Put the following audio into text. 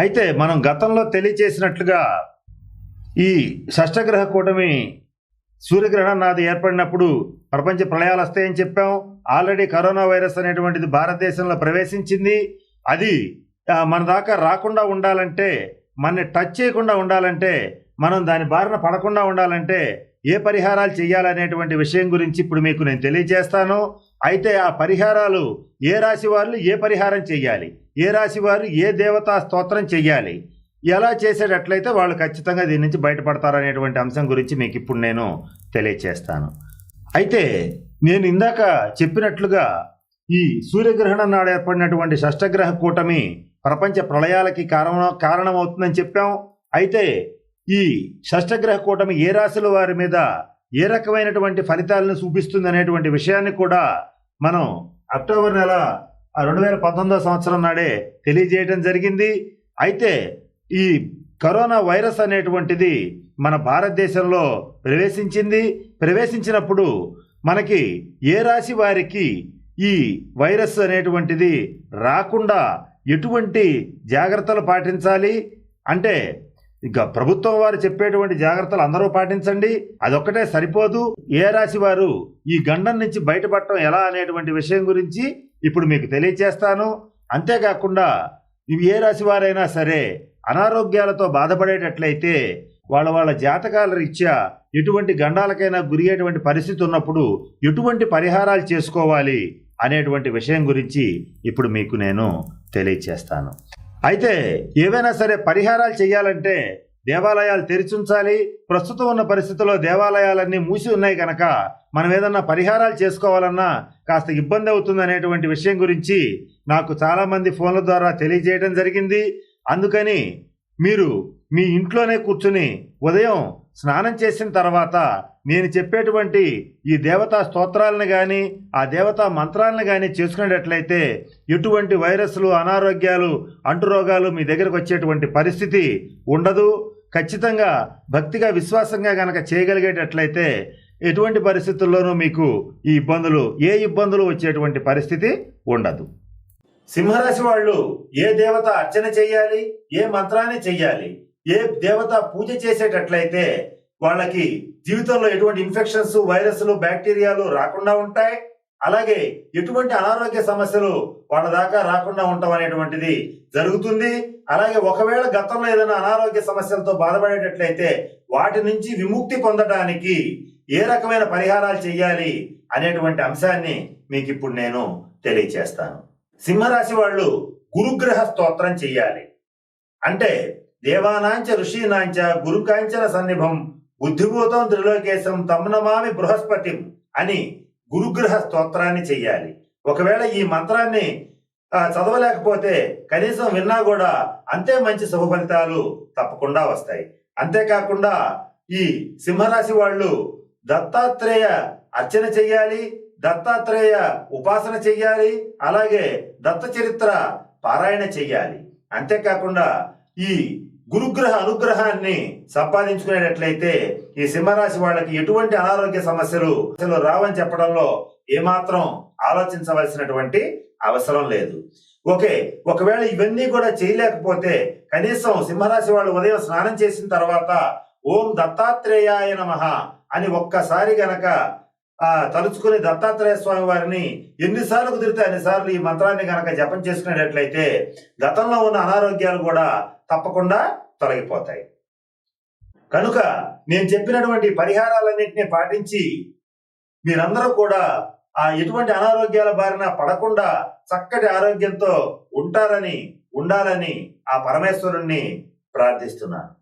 అయితే మనం గతంలో తెలియచేసినట్లుగా ఈ షష్టగ్రహ కూటమి సూర్యగ్రహణం నాది ఏర్పడినప్పుడు ప్రపంచ ప్రళయాలు వస్తాయని చెప్పాం. ఆల్రెడీ కరోనా వైరస్ అనేటువంటిది భారతదేశంలో ప్రవేశించింది. అది మన దాకా రాకుండా ఉండాలంటే మనని టచ్ చేయకుండా ఉండాలంటే మనం దాని బారిన పడకుండా ఉండాలంటే ఏ పరిహారాలు చేయాలనేటువంటి విషయం గురించి ఇప్పుడు మీకు నేను తెలియజేస్తాను. అయితే ఆ పరిహారాలు ఏ రాశి వాళ్ళు ఏ పరిహారం చేయాలి? ఏ రాశి వారు ఏ దేవతా స్తోత్రం చెయ్యాలి? ఎలా చేసేటట్లయితే వాళ్ళు ఖచ్చితంగా దీని నుంచి బయటపడతారనేటువంటి అంశం గురించి మీకు ఇప్పుడు నేను తెలియచేస్తాను. అయితే నేను ఇందాక చెప్పినట్లుగా ఈ సూర్యగ్రహణం నాడు ఏర్పడినటువంటి షష్టగ్రహ కూటమి ప్రపంచ ప్రళయాలకి కారణం కారణమవుతుందని చెప్పాం. అయితే ఈ షష్టగ్రహ కూటమి ఏ రాశుల వారి మీద ఏ రకమైనటువంటి ఫలితాలను చూపిస్తుంది అనేటువంటి విషయాన్ని కూడా మనం అక్టోబర్ నెల రెండు వేల పంతొమ్మిదో సంవత్సరం నాడే తెలియజేయడం జరిగింది. అయితే ఈ కరోనా వైరస్ అనేటువంటిది మన భారతదేశంలో ప్రవేశించింది. ప్రవేశించినప్పుడు మనకి ఏ రాశి వారికి ఈ వైరస్ అనేటువంటిది రాకుండా ఎటువంటి జాగ్రత్తలు పాటించాలి? అంటే ఇక ప్రభుత్వం వారు చెప్పేటువంటి జాగ్రత్తలు అందరూ పాటించండి. అదొక్కటే సరిపోదు. ఏ రాశి వారు ఈ గండం నుంచి బయటపడటం ఎలా అనేటువంటి విషయం గురించి ఇప్పుడు మీకు తెలియచేస్తాను. అంతేకాకుండా ఇవి ఏ రాశి వారైనా సరే అనారోగ్యాలతో బాధపడేటట్లయితే వాళ్ళ వాళ్ళ జాతకాల రీత్యా ఎటువంటి గండాలకైనా గురియటువంటి పరిస్థితి ఉన్నప్పుడు ఎటువంటి పరిహారాలు చేసుకోవాలి అనేటువంటి విషయం గురించి ఇప్పుడు మీకు నేను తెలియచేస్తాను. అయితే ఏవైనా సరే పరిహారాలు చేయాలంటే దేవాలయాలు తెరిచుంచాలి. ప్రస్తుతం ఉన్న పరిస్థితుల్లో దేవాలయాలన్నీ మూసి ఉన్నాయి కనుక మనం ఏదన్నా పరిహారాలు చేసుకోవాలన్నా కాస్త ఇబ్బంది అవుతుంది అనేటువంటి విషయం గురించి నాకు చాలామంది ఫోన్ల ద్వారా తెలియజేయడం జరిగింది. అందుకని మీరు మీ ఇంట్లోనే కూర్చుని ఉదయం స్నానం చేసిన తర్వాత నేను చెప్పేటువంటి ఈ దేవతా స్తోత్రాలను కానీ ఆ దేవతా మంత్రాలను కానీ చేసుకునేటట్లయితే ఎటువంటి వైరస్లు అనారోగ్యాలు అంటురోగాలు మీ దగ్గరకు వచ్చేటువంటి పరిస్థితి ఉండదు. ఖచ్చితంగా భక్తిగా విశ్వాసంగా కనుక చేయగలిగేటట్లయితే ఎటువంటి పరిస్థితుల్లోనూ మీకు ఈ ఇబ్బందులు ఏ ఇబ్బందులు వచ్చేటువంటి పరిస్థితి ఉండదు. సింహరాశి వాళ్ళు ఏ దేవత అర్చన చేయాలి ఏ మంత్రాన్ని చెయ్యాలి ఏ దేవత పూజ చేసేటట్లయితే వాళ్ళకి జీవితంలో ఎటువంటి ఇన్ఫెక్షన్స్ వైరస్లు బ్యాక్టీరియాలు రాకుండా ఉంటాయి. అలాగే ఎటువంటి అనారోగ్య సమస్యలు వాళ్ళ దాకా రాకుండా ఉండటం అనేటువంటిది జరుగుతుంది. అలాగే ఒకవేళ గతంలో ఏదైనా అనారోగ్య సమస్యలతో బాధపడేటట్లయితే వాటి నుంచి విముక్తి పొందడానికి ఏ రకమైన పరిహారాలు చేయాలి అనేటువంటి అంశాన్ని మీకు ఇప్పుడు నేను తెలియచేస్తాను. సింహరాశి వాళ్ళు గురుగ్రహ స్తోత్రం చెయ్యాలి అంటే దేవానాంచ ఋషీనాంచ గురుకాంచన సన్నిభం బుద్ధిభూతం త్రిలోకేశం తమ్నమామి బృహస్పతి అని గురుగ్రహ స్తోత్రాన్ని చెయ్యాలి. ఒకవేళ ఈ మంత్రాన్ని చదవలేకపోతే కనీసం విన్నా కూడా అంతే మంచి శుభ ఫలితాలు తప్పకుండా వస్తాయి. అంతేకాకుండా ఈ సింహరాశి వాళ్ళు దత్తాత్రేయ అర్చన చెయ్యాలి దత్తాత్రేయ ఉపాసన చెయ్యాలి అలాగే దత్త చరిత్ర పారాయణ చెయ్యాలి. అంతేకాకుండా ఈ గురుగ్రహ అనుగ్రహాన్ని సంపాదించుకునేటట్లయితే ఈ సింహరాశి వాళ్ళకి ఎటువంటి అనారోగ్య సమస్యలు అసలు రావని చెప్పడంలో ఏమాత్రం ఆలోచించవలసినటువంటి అవసరం లేదు. ఓకే ఒకవేళ ఇవన్నీ కూడా చేయలేకపోతే కనీసం సింహరాశి వాళ్ళు ఉదయం స్నానం చేసిన తర్వాత ఓం దత్తాత్రేయాయ నమః అని ఒక్కసారి గనక తలుచుకుని దత్తాత్రేయ స్వామి వారిని ఎన్నిసార్లు కుదిరితే అన్నిసార్లు ఈ మంత్రాన్ని గనక జపం చేసుకునేటట్లయితే గతంలో ఉన్న అనారోగ్యాలు కూడా తప్పకుండా తొలగిపోతాయి. కనుక నేను చెప్పినటువంటి పరిహారాలన్నింటినీ పాటించి మీరందరూ కూడా ఆ ఎటువంటి అనారోగ్యాల బారిన పడకుండా చక్కటి ఆరోగ్యంతో ఉంటారని ఉండాలని ఆ పరమేశ్వరుణ్ణి ప్రార్థిస్తున్నాను.